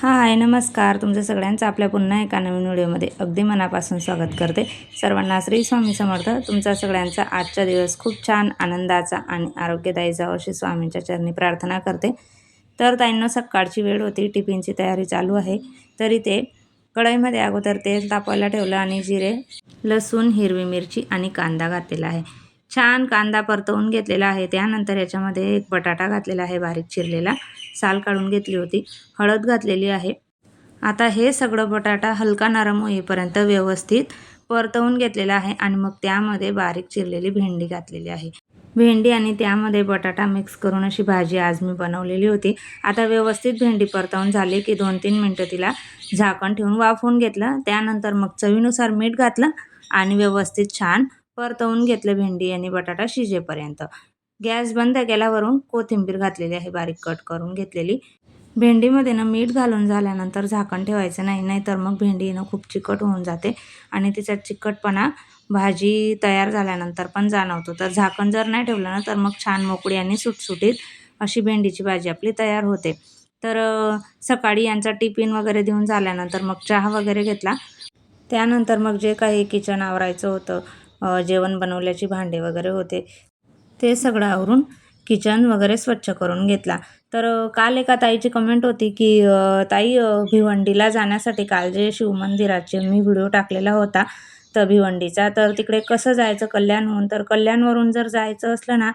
हा हाय नमस्कार. तुमचं सगळ्यांचं आपल्या पुन्हा एका नवीन व्हिडिओमध्ये अगदी मनापासून स्वागत करते. सर्वांना श्री स्वामी समर्थ. तुमचा सगळ्यांचा आजचा दिवस खूप छान आनंदाचा आणि आरोग्यदायी जावं अशी स्वामींच्या चरणी प्रार्थना करते. तर ताईंना सकाळची वेळ होती. टिफिनची तयारी चालू आहे. तरी ते कढईमध्ये अगोदर तेल तापवायला ठेवलं आणि जिरे लसूण हिरवी मिरची आणि कांदा घातलेला आहे. छान कांदा परतवून घेतलेला आहे. त्यानंतर याच्यामध्ये एक बटाटा घातलेला आहे बारीक चिरलेला. साल काढून घेतली होती. हळद घातलेली आहे. आता हे सगळं बटाटा हलका नरम होईपर्यंत व्यवस्थित परतवून घेतलेला आहे आणि मग त्यामध्ये बारीक चिरलेली भेंडी घातलेली आहे. भेंडी आणि त्यामध्ये बटाटा मिक्स करून अशी भाजी आज मी बनवलेली होती. आता व्यवस्थित भेंडी परतवून झाली की दोन तीन मिनटं तिला झाकण ठेवून वाफवून घेतलं. त्यानंतर मग चवीनुसार मीठ घातलं आणि व्यवस्थित छान परतवून घेतलं भेंडी आणि बटाटा शिजेपर्यंत. गॅस बंद केल्यावरून कोथिंबीर घातलेली आहे बारीक कट करून घेतलेली. भेंडीमध्ये ना मीठ घालून झाल्यानंतर झाकण ठेवायचं नाही नाहीतर मग भेंडी ना खूप चिकट होऊन जाते आणि तिचा चिकटपणा भाजी तयार झाल्यानंतर पण जाणवतो. तर झाकण जर नाही ठेवलं ना तर मग छान मोकळी आणि सुटसुटीत अशी भेंडीची भाजी आपली तयार होते. तर सकाळी यांचा टिफिन वगैरे देऊन झाल्यानंतर मग चहा वगैरे घेतला. त्यानंतर मग जे काही किचन आवरायचं होतं जेवण बनवल्याची भांडे वगैरे होते. ते सगळं आवरून किचन वगैरे स्वच्छ करून घेतला. तर काल एका ताईची कमेंट होती की ताई भिवंडीला जाण्यासाठी काल जे शिवमंदिराचे मी व्हिडिओ टाकलेला होता तर भिवंडीचा तर तिकडे कसं जायचं कल्याणहून तर कल्याणवरून जर जायचं असलं ना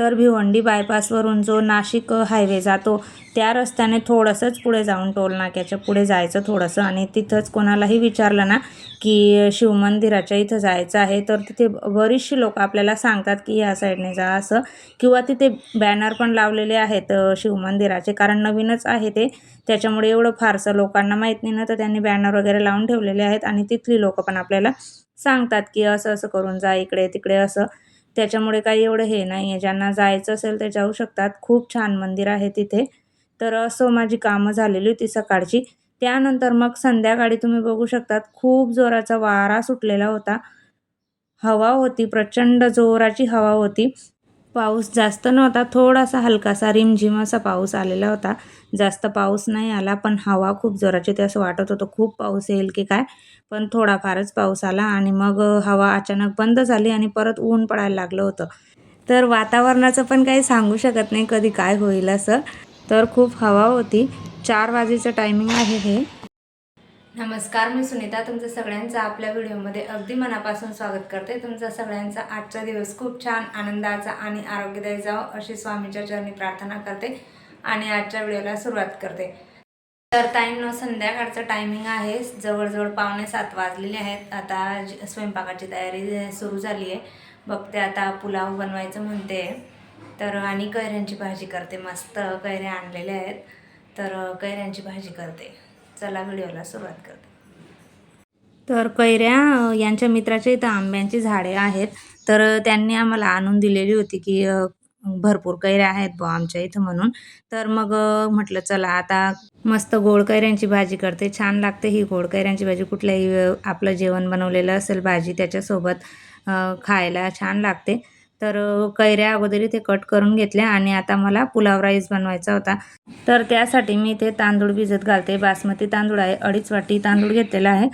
तर भिवंडी बायपासवरून जो नाशिक हायवे जातो त्या रस्त्याने थोडंसंच पुढे जाऊन टोलनाक्याच्या पुढे जायचं थोडंसं. आणि तिथंच कोणालाही विचारलं ना की शिवमंदिराच्या इथं जायचं आहे तर तिथे बरीचशी लोक आपल्याला सांगतात की ह्या साईडने जा असं. किंवा तिथे बॅनर पण लावलेले आहेत शिवमंदिराचे कारण नवीनच आहे ते. त्याच्यामुळे एवढं फारसं लोकांना माहीत नाही ना तर त्यांनी बॅनर वगैरे लावून ठेवलेले आहेत. आणि तिथली लोकं पण आपल्याला सांगतात की असं असं करून जा इकडे तिकडे असं. त्याच्यामुळे काही एवढं हे नाही आहे ज्यांना जायचं असेल ते जाऊ शकतात. खूप छान मंदिर आहे तिथे. तर असं माझी कामं झालेली होती सकाळची. त्यानंतर मग संध्याकाळी तुम्ही बघू शकतात. खूप जोराचा वारा सुटलेला होता. हवा होती प्रचंड जोराची हवा होती. पाऊस जास्त नव्हता थोडासा हलकासा रिमझिम असा पाऊस आलेला होता. जास्त पाऊस नाही आला पण हवा खूप जोराची ते असं वाटत होतं. खूप पाऊस येईल की काय? पण थोडाफारच पाऊस आला आणि मग हवा अचानक बंद झाली आणि परत ऊन पडायला लागलं होतं. तर वातावरणाचं पण काही सांगू शकत नाही कधी काय होईल असं. तर खूप हवा होती. चार वाजेचं टायमिंग आहे हे. नमस्कार मी सुनीता. तुमचं सगळ्यांचं आपल्या व्हिडिओमध्ये अगदी मनापासून स्वागत करते. तुमचा सगळ्यांचा आजचा दिवस खूप छान आनंदाचा आणि आरोग्यदायी जावं अशी स्वामीच्या चरणी प्रार्थना करते आणि आजच्या व्हिडिओला सुरुवात करते. तर ताईंनो संध्याकाळचं टायमिंग आहे. जवळजवळ पावणे सात वाजलेले आहेत. आता स्वयंपाकाची तयारी सुरू झाली आहे. बघते आता पुलाव बनवायचं म्हणते. तर आणि कैऱ्यांची भाजी करते. मस्त कैऱ्या आणलेल्या आहेत. तर कैऱ्यांची भाजी करते. चला व्हिडिओला सुरुवात करते. तर कैऱ्या यांच्या मित्राच्या इथं आंब्यांची झाडे आहेत. तर त्यांनी आम्हाला आणून दिलेली होती की भरपूर कैऱ्या आहेत बुवा आमच्या इथं म्हणून. तर मग म्हटलं चला आता मस्त गोड कैऱ्यांची भाजी करते. छान लागते ही गोड कैऱ्यांची भाजी. कुठल्याही आपलं जेवण बनवलेलं असेल भाजी त्याच्यासोबत खायला छान लागते. तर कैऱ्या अगोदर इथे कट करून घेतल्या आणि आता मला पुलाव राईस बनवायचा होता. तर त्यासाठी मी इथे तांदूळ भिजत घालते. बासमती तांदूळ आहे. अडीच वाटी तांदूळ घेतलेला आहे.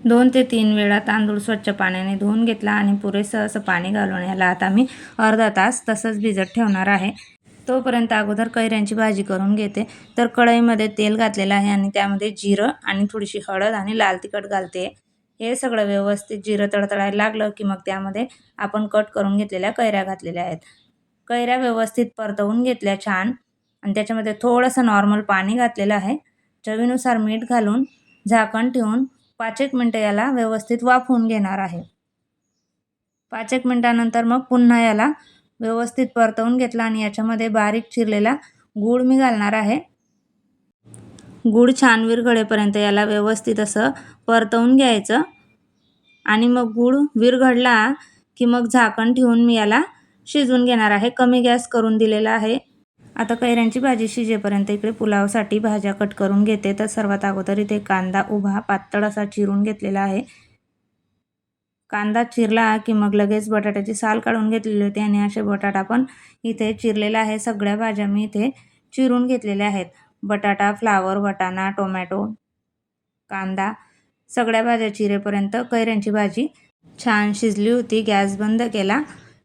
दोन ते तीन वेळा तांदूळ स्वच्छ पाण्याने धुवून घेतला आणि पुरेसं असं पाणी घालून याला आता मी अर्धा तास तसंच भिजत ठेवणार आहे. तोपर्यंत अगोदर कैऱ्यांची भाजी करून घेते. तर कढईमध्ये तेल घातलेलं आहे आणि त्यामध्ये जिरं आणि थोडीशी हळद आणि लाल तिखट घालते. हे सगळं व्यवस्थित जिरं तडतडायला लागलं की मग त्यामध्ये आपण कट करून घेतलेल्या कैऱ्या घातलेल्या आहेत. कैऱ्या व्यवस्थित परतवून घेतल्या छान. आणि त्याच्यामध्ये थोडंसं नॉर्मल पाणी घातलेलं आहे. चवीनुसार मीठ घालून झाकण ठेवून पाच एक मिनटं याला व्यवस्थित वाफवून घेणार आहे. पाच एक मिनटानंतर मग पुन्हा याला व्यवस्थित परतवून घेतला आणि याच्यामध्ये बारीक चिरलेला गूळ मी घालणार आहे. गूळ छान विरघळेपर्यंत याला व्यवस्थित असं परतवून घ्यायचं. आणि मग गूळ विरघडला की मग झाकण ठेवून मी याला शिजवून घेणार आहे. कमी गॅस करून दिलेला आहे. आता कैऱ्यांची भाजी शिजेपर्यंत इकडे पुलावसाठी भाज्या कट करून घेते. तर सर्वात अगोदर इथे कांदा उभा पातळ असा चिरून घेतलेला आहे. कांदा चिरला की मग लगेच बटाट्याची साल काढून घेतलेली होती आणि असे बटाटा पण इथे चिरलेला आहे सगळ्या भाज्या मी इथे चिरून घेतलेल्या आहेत. बटाटा फ्लावर वटाणा टोमॅटो कांदा सगळ्या भाज्या चिरेपर्यंत कैऱ्यांची भाजी छान शिजली होती. गॅस बंद केला.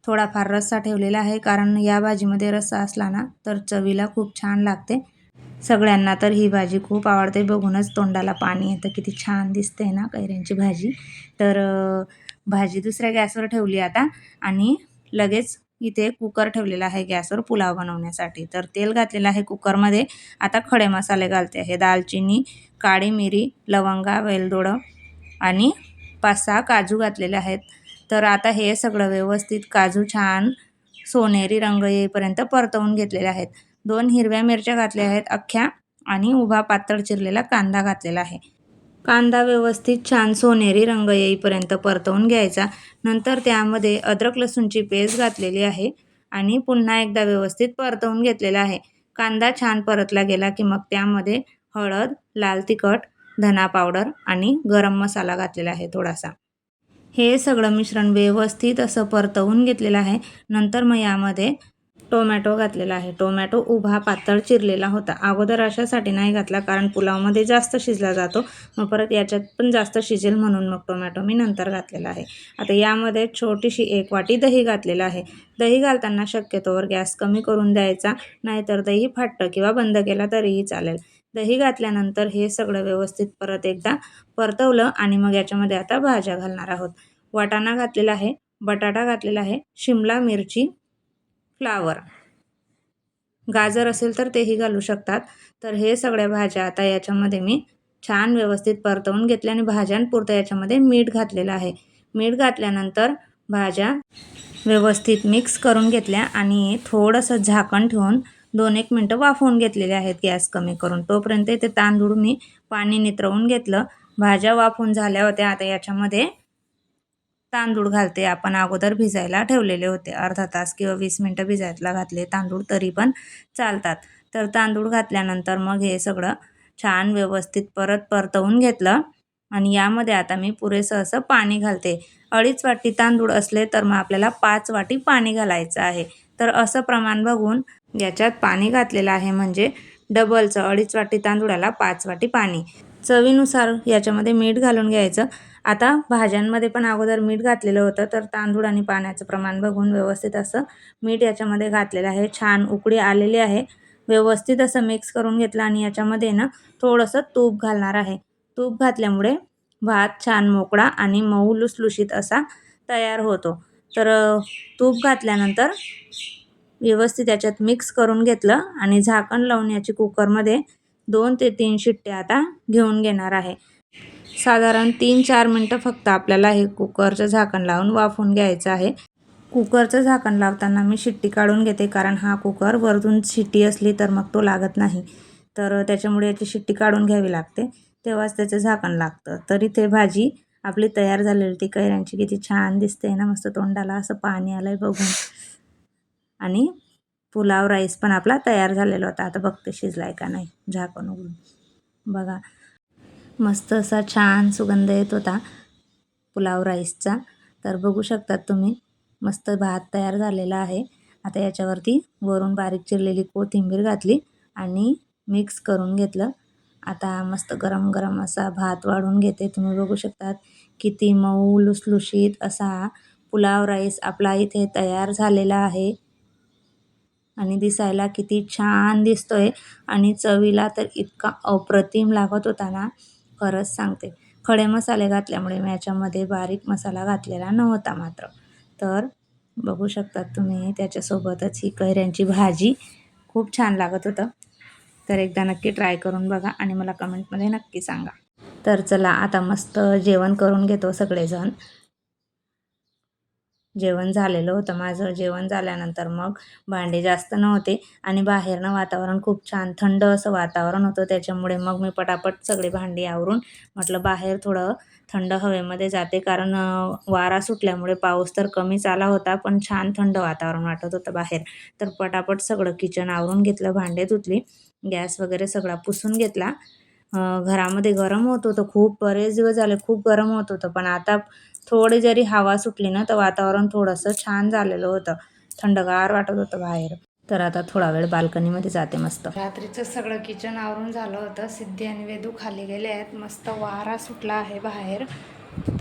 थोडाफार रस्सा ठेवलेला आहे. कारण या भाजीमध्ये रस्सा असला ना तर चवीला खूप छान लागते. सगळ्यांना तर ही भाजी खूप आवडते. बघूनच तोंडाला पाणी येतं. किती छान दिसते ना कैऱ्यांची भाजी. तर भाजी दुसऱ्या गॅसवर ठेवली आता. आणि लगेच इथे कुकर ठेवलेला आहे गॅसवर पुलाव बनवण्यासाठी. तर तेल घातलेलं आहे कुकरमध्ये. आता खडे मसाले घालते आहे. दालचिनी काळी मिरी लवंगा वेलदोडं आणि पाच सहा काजू घातलेले आहेत. तर आता हे सगळं व्यवस्थित काजू छान सोनेरी रंग येईपर्यंत परतवून घेतलेले आहेत. दोन हिरव्या मिरच्या घातल्या आहेत अख्ख्या आणि उभा पातळ चिरलेला कांदा घातलेला आहे. कांदा व्यवस्थित छान सोनेरी रंग येईपर्यंत परतवून घ्यायचा. नंतर त्यामध्ये अद्रक लसूणची पेस्ट घातलेली आहे आणि पुन्हा एकदा व्यवस्थित परतवून घेतलेला आहे. कांदा छान परतला गेला की मग त्यामध्ये हळद लाल तिखट धना पावडर आणि गरम मसाला घातलेला आहे थोडासा. हे सगळं मिश्रण व्यवस्थित असं परतवून घेतलेलं आहे. नंतर मग यामध्ये टोमॅटो घातलेला आहे. टोमॅटो उभा पातळ चिरलेला होता. अगोदर अशासाठी नाही घातला कारण पुलावमध्ये जास्त शिजला जातो. मग परत याच्यात पण जास्त शिजेल म्हणून मग टोमॅटो मी नंतर घातलेला आहे. आता यामध्ये छोटीशी एक वाटी दही घातलेलं आहे. दही घालताना शक्यतोवर गॅस कमी करून द्यायचा नाहीतर दही फाटतं किंवा बंद केला तरीही चालेल. दही घातल्यानंतर हे सगळं व्यवस्थित परत एकदा परतवलं आणि मग याच्यामध्ये आता भाज्या घालणार आहोत. वाटाणा घातलेला आहे बटाटा घातलेला आहे शिमला मिरची फ्लावर. गाजर असेल तर तेही घालू शकतात. तर हे सगळ्या भाज्या आता याच्यामध्ये मी छान व्यवस्थित परतवून घेतल्या आणि भाज्यांपुरतं याच्यामध्ये मीठ घातलेलं आहे. मीठ घातल्यानंतर भाज्या व्यवस्थित मिक्स करून घेतल्या आणि थोडंसं झाकण ठेवून दोन एक मिनटं वाफवून घेतलेले आहेत गॅस कमी करून. तोपर्यंत ते तांदूळ मी पाणी नितरवून घेतलं. भाज्या वाफून झाल्या होत्या. आता याच्यामध्ये तांदूळ घालते. आपण अगोदर भिजायला ठेवलेले होते. अर्धा तास किंवा वीस मिनटं भिजायला घातले तांदूळ तरी पण चालतात. तर तांदूळ घातल्यानंतर मग हे सगळं छान व्यवस्थित परत परतवून घेतलं आणि यामध्ये आता मी पुरेसं असं पाणी घालते. अडीच वाटी तांदूळ असले तर मग आपल्याला पाच वाटी पाणी घालायचं आहे. तर असं प्रमाण बघून याच्यात पाणी घातलेलं आहे. म्हणजे डबलचं अडीच वाटी तांदूळाला पाच वाटी पाणी. चवीनुसार याच्यामध्ये मीठ घालून घ्यायचं. आता भाज्यांमध्ये पण अगोदर मीठ घातलेलं होतं तर तांदूळ आणि पाण्याचं प्रमाण बघून व्यवस्थित असं मीठ याच्यामध्ये घातलेलं आहे. छान उकडी आलेली आहे. व्यवस्थित असं मिक्स करून घेतलं आणि याच्यामध्ये ना थोडंसं तूप घालणार आहे. तूप घातल्यामुळे भात छान मोकळा आणि मऊ लुसलुशीत असा तयार होतो. तर तूप घातल्यानंतर व्यवस्थित याच्यात मिक्स करून घेतलं आणि झाकण लावून याची कुकरमध्ये दोन ते तीन शिट्ट्या आता घेऊन घेणार आहे. साधारण तीन चार मिनटं फक्त आपल्याला हे कुकरचं झाकण लावून वाफून घ्यायचं आहे. कुकरचं झाकण लावताना मी शिट्टी काढून घेते कारण हा कुकर वरतून शिट्टी असली तर मग तो लागत नाही. तर त्याच्यामुळे याची शिट्टी काढून घ्यावी लागते. तेव्हाच त्याचं झाकण लागतं. तर इथे भाजी आपली तयार झालेली ती कैऱ्यांची किती छान दिसते ना मस्त तोंडाला असं पाणी आलं आहे बघून. आणि पुलाव राईस पण आपला तयार झालेला होता. आता बघते शिजला आहे का नाही झाकण उघडून. बघा मस्त असा छान सुगंध येत होता पुलाव राईसचा. तर बघू शकतात तुम्ही मस्त भात तयार झालेला आहे. आता याच्यावरती वरून बारीक चिरलेली कोथिंबीर घातली आणि मिक्स करून घेतलं. आता मस्त गरम गरम असा भात वाढून घेते. तुम्ही बघू शकतात किती मऊ लुसलुशीत असा पुलाव राईस आपला इथे तयार झालेला आहे. आणि दिसायला किती छान दिसतोय. आणि चवीला तर इतका अप्रतिम लागत होता ना. खरंच सांगते. खडे मसाले घातल्यामुळे मी याच्यामध्ये बारीक मसाला घातलेला नव्हता मात्र. तर बघू शकतात तुम्ही त्याच्यासोबतच ही कैऱ्यांची भाजी खूप छान लागत होतं. तर एकदा नक्की ट्राय करून बघा आणि मला कमेंटमध्ये नक्की सांगा. तर चला आता मस्त जेवण करून घेतो सगळेजण. जेवण झालेलं होतं. माझं जेवण झाल्यानंतर मग भांडे जास्त नव्हते आणि बाहेरनं वातावरण खूप छान थंड असं वातावरण होतं. त्याच्यामुळे मग मी पटापट सगळे भांडी आवरून म्हटलं बाहेर थोडं थंड हवेमध्ये जाते. कारण वारा सुटल्यामुळे पाऊस तर कमीच आला होता पण छान थंड वातावरण वाटत होतं बाहेर. तर पटापट सगळं किचन आवरून घेतलं भांडे धुतली गॅस वगैरे सगळा पुसून घेतला. घरामध्ये गरम होत होतं. खूप बरेच दिवस झाले खूप गरम होत होतं पण आता थोडी जरी हवा सुटली ना तर वातावरण थोडंसं छान झालेलं होतं. थंडगार वाटत होतं बाहेर. तर आता थोडा वेळ बाल्कनीमध्ये जाते मस्त. रात्रीचं सगळं किचन आवरून झालं होतं. सिद्धी आणि वेदू खाली गेले आहेत. मस्त वारा सुटला आहे बाहेर.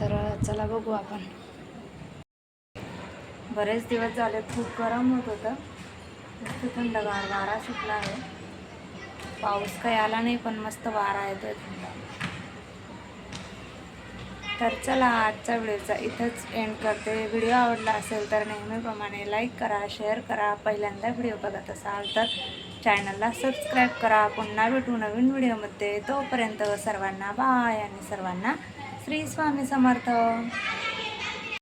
तर चला बघू आपण. बरेच दिवस झाले खूप गरम होत होतं. मस्त थंडगार वारा सुटला आहे. पाऊस काही आला नाही पण मस्त वारा येतो तर चला आजचा व्हिडिओचा इथंच एंड करते. व्हिडिओ आवडला असेल तर नेहमीप्रमाणे लाईक करा शेअर करा. पहिल्यांदा व्हिडिओ बघत असाल तर चॅनलला सबस्क्राईब करा. पुन्हा भेटू नवीन व्हिडिओमध्ये तोपर्यंत सर्वांना बाय आणि सर्वांना श्री स्वामी समर्थ.